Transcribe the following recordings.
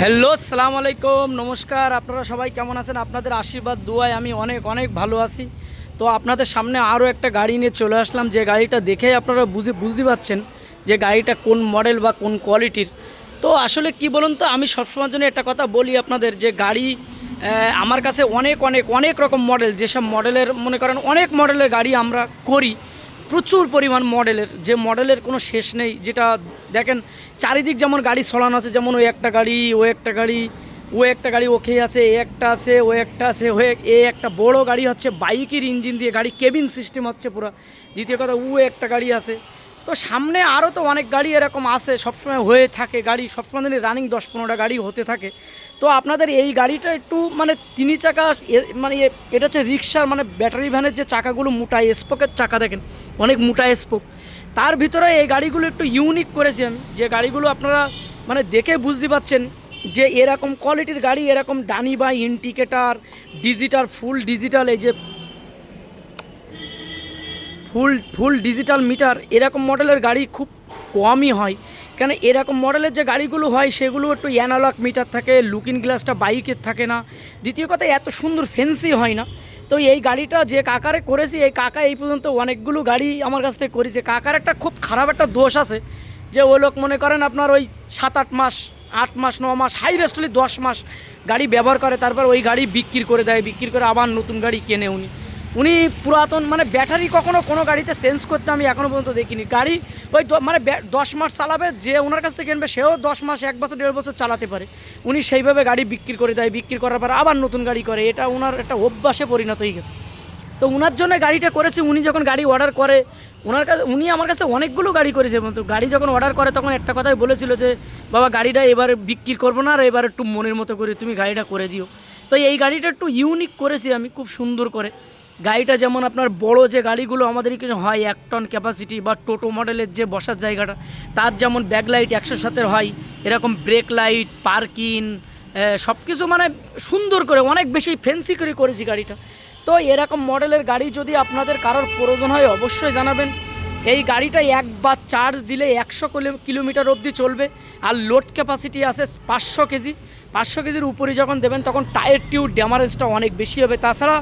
Hello সালাম আলাইকুম, নমস্কার, আপনারা সবাই কেমন আছেন? আপনাদের আশীর্বাদ, দুয়ায়, আমি অনেক অনেক ভালো আছি। তো আপনাদের সামনে আরও একটা গাড়ি নিয়ে চলে আসলাম। যে গাড়িটা দেখেই আপনারা বুঝে বুঝতে পারছেন যে গাড়িটা কোন মডেল বা কোন কোয়ালিটির তো আসলে কি বলুন তো, আমি সবসময়ের জন্য একটা কথা বলি আপনাদের, যে গাড়ি আমার কাছে অনেক অনেক অনেক রকম মডেল যেসব মডেলের মনে করেন, অনেক মডেলের গাড়ি আমরা করি। প্রচুর পরিমাণ মডেলের যে মডেলের কোনো শেষ নেই, যেটা দেখেন চারিদিক যেমন গাড়ি সরানো আছে, যেমন ওই একটা গাড়ি, ও একটা গাড়ি, ও একটা গাড়ি ওকে আছে, এ একটা আছে, ও একটা আছে, ও এ একটা বড় গাড়ি হচ্ছে বাইকের ইঞ্জিন দিয়ে গাড়ি কেবিন সিস্টেম হচ্ছে পুরো। দ্বিতীয় কথা, ও একটা গাড়ি আছে। তো সামনে আরও তো অনেক গাড়ি এরকম আসে সবসময় হয়ে থাকে গাড়ি, সবসময় রানিং দশ পনেরোটা গাড়ি হতে থাকে। তো আপনাদের এই গাড়িটা একটু মানে তিন চাকা মানে এটা হচ্ছে রিক্সার মানে ব্যাটারি ভ্যানের যে চাকাগুলো মোটা স্পোকের চাকা দেখেন, অনেক মোটা স্পোক তার ভিতরে এই গাড়িগুলো একটু ইউনিক করেছি আমি। যে গাড়িগুলো আপনারা মানে দেখে বুঝতে পারছেন যে এরকম কোয়ালিটির গাড়ি, এরকম ডানি বা ইন্ডিকেটার ডিজিটাল ফুল ডিজিটাল এই যে ফুল ফুল ডিজিটাল মিটার এরকম মডেলের গাড়ি খুব কমই হয়। কেন এরকম মডেলের যে গাড়িগুলো হয়, সেগুলো একটু অ্যানালগ মিটার থাকে লুকিং গ্লাসটা বাইকের থাকে না। দ্বিতীয় কথা, এত সুন্দর ফেন্সি হয় না। তো এই গাড়িটা যে কাকারে করেছি, এই কাকা এই পর্যন্ত অনেকগুলো গাড়ি আমার কাছ থেকে করেছে। কাকার একটা খুব খারাপ একটা দোষ আছে, যে ওই লোক মনে করেন আপনার ওই সাত আট মাস আট মাস, ন মাস হাই হলে দশ মাস গাড়ি ব্যবহার করে, তারপর ওই গাড়ি বিক্রি করে দেয়, বিক্রি করে আবার নতুন গাড়ি কেনে উনি। উনি পুরাতন মানে ব্যাটারি কখনো কোনো গাড়িতে চেঞ্জ করতে আমি এখনও পর্যন্ত দেখিনি। গাড়ি ওই মানে দশ মাস চালাবে, যে ওনার কাছ থেকে কিনবে সেও দশ মাস, এক বছর, দেড় বছর চালাতে পারে। উনি সেইভাবে গাড়ি বিক্রি করে দেয়, বিক্রি করার পর আবার নতুন গাড়ি করে। এটা ওনার একটা অভ্যাসে পরিণত হয়ে গেছে। তো ওনার জন্য গাড়িটা করেছে, উনি যখন গাড়ি অর্ডার করে ওনার কাছে উনি আমার কাছে অনেকগুলো গাড়ি করেছে তো গাড়ি যখন অর্ডার করে, তখন একটা কথাই বলেছিল যে, বাবা, গাড়িটা এবার বিক্রি করব না, আর এবার একটু মনের মতো করে তুমি গাড়িটা করে দিও। তো এই গাড়িটা একটু ইউনিক করেছি আমি, খুব সুন্দর করে। গাড়িটা যেমন আপনার বড় যে গাড়িগুলো আমাদের এখানে হয়, এক টন ক্যাপাসিটি বা টোটো মডেলের যে বসার জায়গাটা, তার যেমন ব্যাক লাইট একশো সাতের হয়, এরকম ব্রেক লাইট পার্কিং সব কিছু মানে সুন্দর করে, অনেক বেশি ফেন্সি করে করেছি গাড়িটা। তো এরকম মডেলের গাড়ি যদি আপনাদের কারোর প্রয়োজন হয়, অবশ্যই জানাবেন। এই গাড়িটা একবার চার্জ দিলে একশো কিলোমিটার অবধি চলবে, আর লোড ক্যাপাসিটি আছে পাঁচশো কেজি। পাঁচশো কেজির উপরে যখন দেবেন, তখন টায়ার টিউব ড্যামারেজটা অনেক বেশি হবে। তাছাড়া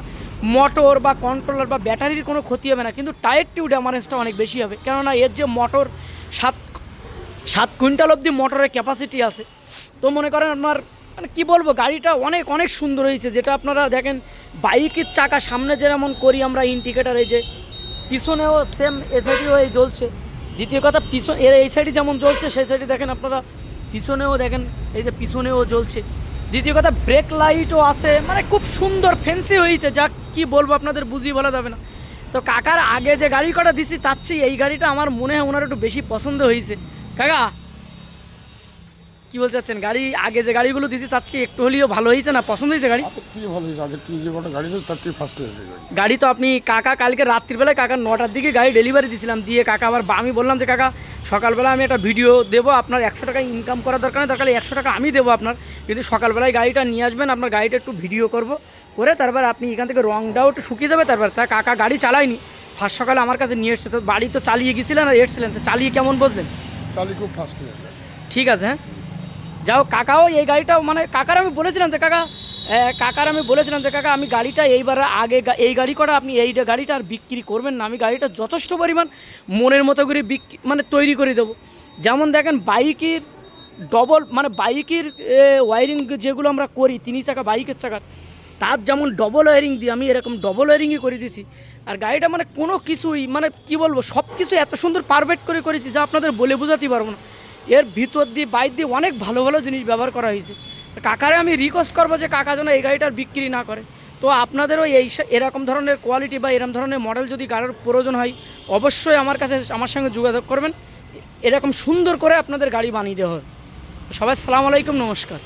মোটর বা কন্ট্রোলার বা ব্যাটারির কোনো ক্ষতি হবে না, কিন্তু টায়ার টিউব ড্যামারেজটা অনেক বেশি হবে। কেননা এর যে মোটর, সাত সাত কুইন্টাল অবধি মোটরের ক্যাপাসিটি আছে। তো মনে করেন আপনার মানে কী বলব, গাড়িটা অনেক অনেক সুন্দর হয়েছে, যেটা আপনারা দেখেন, বাইকের চাকা সামনে যেমন করি আমরা ইন্ডিকেটার এই যে, পিছনেও সেম এ সাইডেও এই জ্বলছে। দ্বিতীয় কথা, পিছন, এর এই সাইডে যেমন জ্বলছে, সেই সাইডে দেখেন আপনারা, পিছনেও দেখেন, এই যে পিছনেও জ্বলছে। দ্বিতীয় কথা ব্রেক লাইটও আছে মানে খুব সুন্দর ফেন্সি হয়েছে যা কি বলব আপনাদের বুঝিয়ে বলা যাবে না। তো কাকার আগে যে গাড়ি কটা দিছি তার চেয়ে এই গাড়িটা আমার মনে হয় ওনার একটু বেশি পছন্দ হয়েছে। কাকা কি বলতে চাচ্ছেন? গাড়ি আগে যে গাড়িগুলো দিছি তার চেয়ে একটু হলেও ভালো হয়েছে না? পছন্দ হয়েছে গাড়ি? আগের থেকে ভালো হয়েছে? আগের থেকে যে কটা গাড়ি তার থেকে ফার্স্ট হয়েছে গাড়ি। তো আপনি কাকা কালকে রাত্রিবেলায় কাকা নটার দিকে গাড়ি ডেলিভারি দিয়েছিলাম দিয়ে কাকা আবার বা- আমি বললাম যে কাকা সকালবেলা আমি একটা ভিডিও দেবো আপনার একশো টাকা ইনকাম করার দরকার নেই দরকার একশো টাকা আমি দেবো আপনার। কিন্তু সকালবেলায় গাড়িটা নিয়ে আসবেন আপনার গাড়িটা একটু ভিডিও করব করে তারপর আপনি এখান থেকে রংটাও একটু শুকিয়ে যাবে তারপর তা কাকা গাড়ি চালায়নি ফার্স্ট সকালে আমার কাছে নিয়ে এসছে তো বাড়ি তো চালিয়ে গেছিলেন আর এসছিলেন তো চালিয়ে কেমন বুঝলেন চালি খুব হয়েছে ঠিক আছে হ্যাঁ? যাও কাকাও এই গাড়িটাও মানে কাকার আমি বলেছিলাম যে কাকা কাকার আমি বলেছিলাম যে, কাকা, আমি গাড়িটা এইবার আগে এই গাড়ি করা আপনি এই গাড়িটা আর বিক্রি করবেন না, আমি গাড়িটা যথেষ্ট পরিমাণ মনের মতো করে বিক্রি মানে তৈরি করে দেবো। যেমন দেখেন, বাইকের ডবল মানে বাইকের ওয়ারিং যেগুলো আমরা করি, তিনি চাকা বাইকের চাকার তার যেমন ডবল ওয়ারিং দিই আমি এরকম ডবল ওয়ারিংই করে দিছি। আর গাড়িটা মানে কোনো কিছুই মানে কি বলব সব কিছু এত সুন্দর পারফেক্ট করে করেছি যা আপনাদের বলে বোঝাতে পারব না। এর ভিতর দিয়ে, বাইর দিয়ে অনেক ভালো ভালো জিনিস ব্যবহার করা হয়েছে। কাকারে আমি রিকোয়েস্ট করব যে কাকা যেন এই গাড়িটার বিক্রি না করে। তো আপনাদেরও এই এরকম ধরনের কোয়ালিটি বা এরকম ধরনের মডেল যদি গাড়ির প্রয়োজন হয়, অবশ্যই আমার কাছে আমার সঙ্গে যোগাযোগ করবেন। এরকম সুন্দর করে আপনাদের গাড়ি বানিয়ে দেওয়া হবে সবাই সালাম আলাইকুম, নমস্কার।